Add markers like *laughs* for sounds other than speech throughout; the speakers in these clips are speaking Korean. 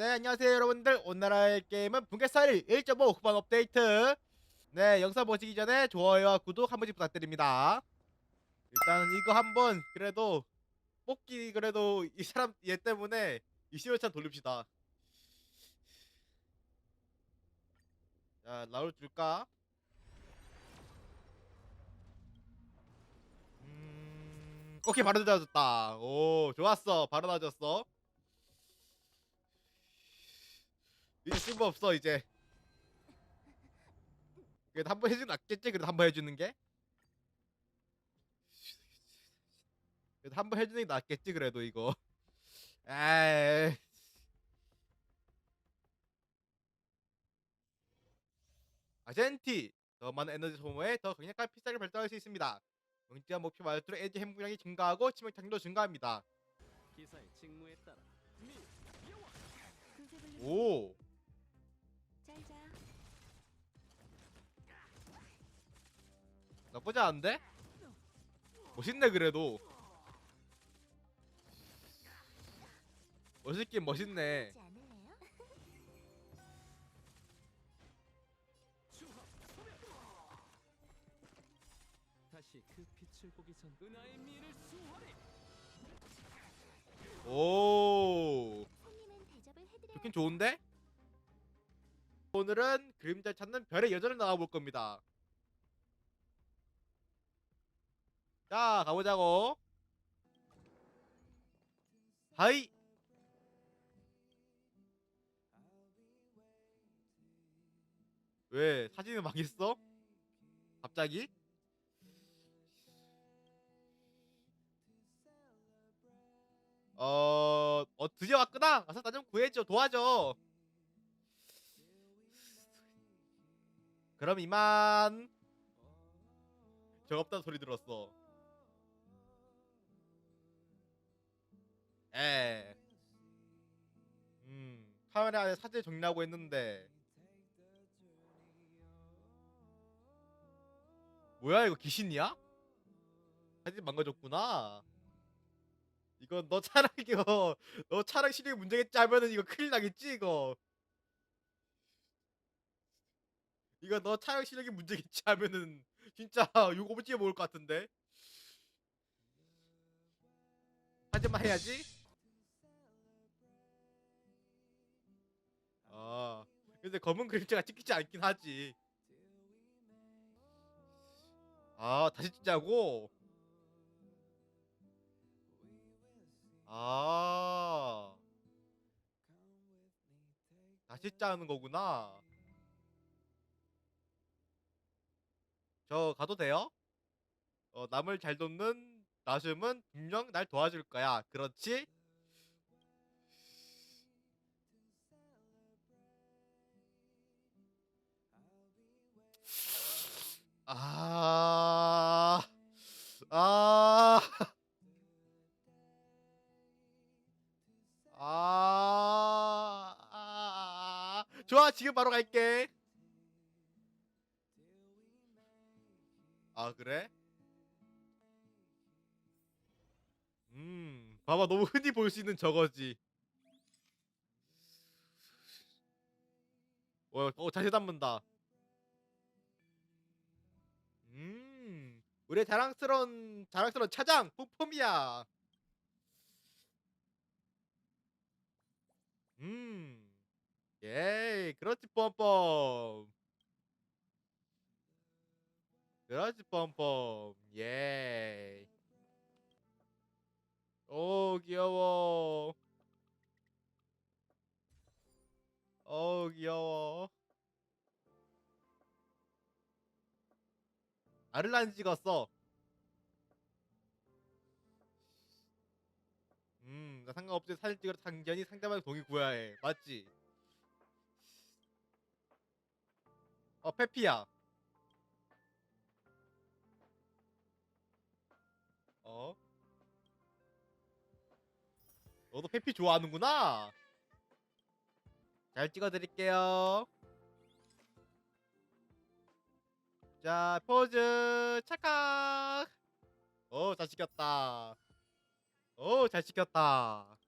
네 안녕하세요 여러분들. 할 게임은 붕괴스타일 1.5 후반 업데이트. 네 영상 보시기 전에 좋아요와 구독 한 번씩 부탁드립니다. 일단 이거 한번 그래도 뽑기 그래도 이 사람 얘 때문에 20회차 돌립시다. 자 라울 줄까? 음... 오케이 바로 낮아졌다. 오 좋았어. 바로 낮았어 이제 쓸모 없어 이제. 그래도 한 번 해주는 게 낫겠지? 그래도 한 번 해주는 게. 그래도 한 번 해주는 게 낫겠지? 그래도 이거. *laughs* 에이. 아젠티 더 많은 에너지 소모에 더 강력한 필살기를 발동할 수 있습니다. 명지한 목표 말투로 에지 행분량이 증가하고 치명타도 증가합니다. 기사의 직무에 따라 미 나쁘지 않은데? 멋있네 그래도 멋있긴 멋있네 다시 그 빛을 보기 은하의 미를 오 좋긴 좋은데? 오늘은 그림자 찾는 별의 여전을 나가볼 겁니다 자 가보자고 하이 왜 사진이 망했어? 갑자기? 어, 어 드디어 왔구나. 와서 나 좀 구해줘, 도와줘. 그럼 이만. 정없다는 소리 들었어. 에. 음, 카메라 안에 사진 정리하고 했는데. 뭐야 이거 귀신이야? 사진 망가졌구나. 이건 너 차량 이거 너 차량 실력이 문제겠지 하면은 이거 큰일 나겠지 이거. 이거 너 차량 실력이 문제겠지 하면은 진짜 *laughs* 찌어 먹을 것 같은데. 하지만 해야지. 근데 검은 그림자가 찍히지 않긴 하지. 아, 다시 찍자고. 아, 다시 짜는 거구나. 저 가도 돼요? 어, 남을 잘 돕는 나숨은 분명 날 도와줄 거야. 그렇지? 좋아. 지금 바로 갈게. 아, 그래? 음, 봐봐. 너무 흔히 볼 수 있는 저거지. 어, 어, 자세 담는다. 음, 우리의 자랑스러운, 자랑스러운 차장, 뿜뿜이야. 음, 예이, 그렇지, 뻔뻔. 그렇지, 뻔뻔. 예이. 오, 귀여워. 어 귀여워. 아를란 찍었어. 음, 나 상관없지. 사진 찍으러 당연히 상대방 동의 구해야 해. 맞지? 어, 페피야. 어? 너도 페피 좋아하는구나. 잘 찍어드릴게요. 자, 포즈 찰칵. 오, 잘 찍혔다. 오, 잘 찍혔다.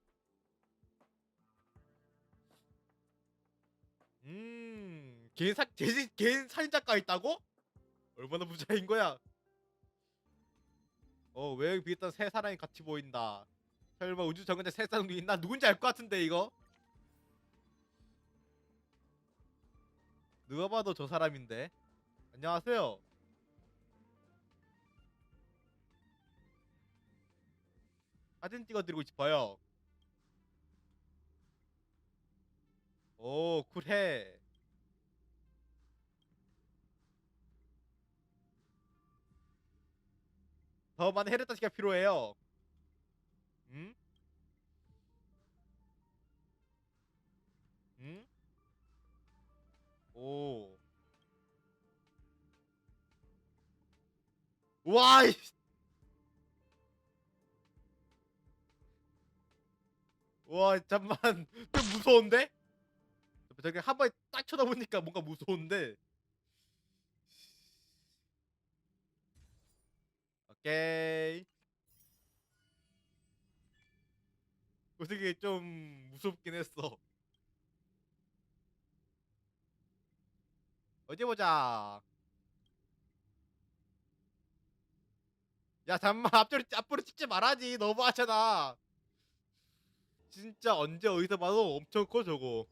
개인 사 개인, 개인 살인 작가 있다고? 얼마나 부자인 거야? 어 외형 비했던 세 사람이 같이 보인다. 설마 우주 정근에 세 사람도 있나? 누군지 알 것 같은데 이거? 누가 봐도 저 사람인데. 안녕하세요. 사진 찍어드리고 싶어요. 오 쿨해. 더 많은 헤르타시가 필요해요. 응? 응? 오. 와, 이 와, 잠만. *laughs* 좀 무서운데? 저기 한 번에 딱 쳐다보니까 뭔가 무서운데. 오케이. 어떻게 좀 무섭긴 했어. 어디 보자. 야 잠만 앞뒤로 앞으로 찍지 말아지 너무 하잖아. 진짜 언제 어디서 봐도 엄청 커 저거.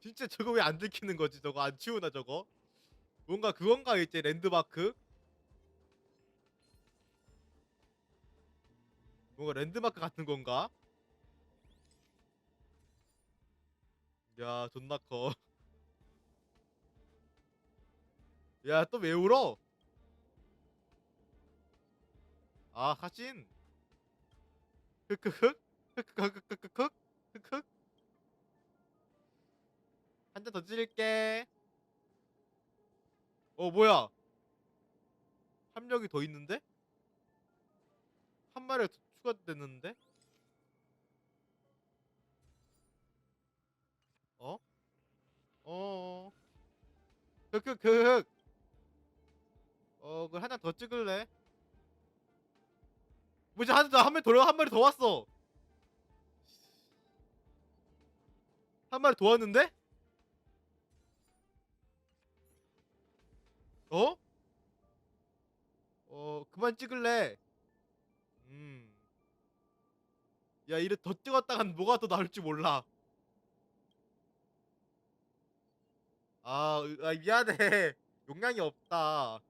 진짜 저거 왜 안 들키는 거지 저거 안 치우나 저거? 뭔가 그건가 이제 랜드마크? 뭔가 랜드마크 같은 건가? 야 존나 커. 야 또 왜 울어? 아 하신. 흑흑흑 흑흑흑흑흑흑 흑흑. 한 잔더 드릴게. 어 뭐야? 한 명이 더 있는데? 한 마리가 더 추가됐는데? 어? 어. 흑흑흑흑. 어, 그 하나 더 찍을래? 뭐지 한한 마리 돌아 한 마리 더 왔어. 한 마리 더 왔는데? 어? 어, 그만 찍을래. 야, 이래 더 찍었다간 뭐가 더 나올지 몰라. 아, 으- 아 미안해. *laughs* 용량이 없다.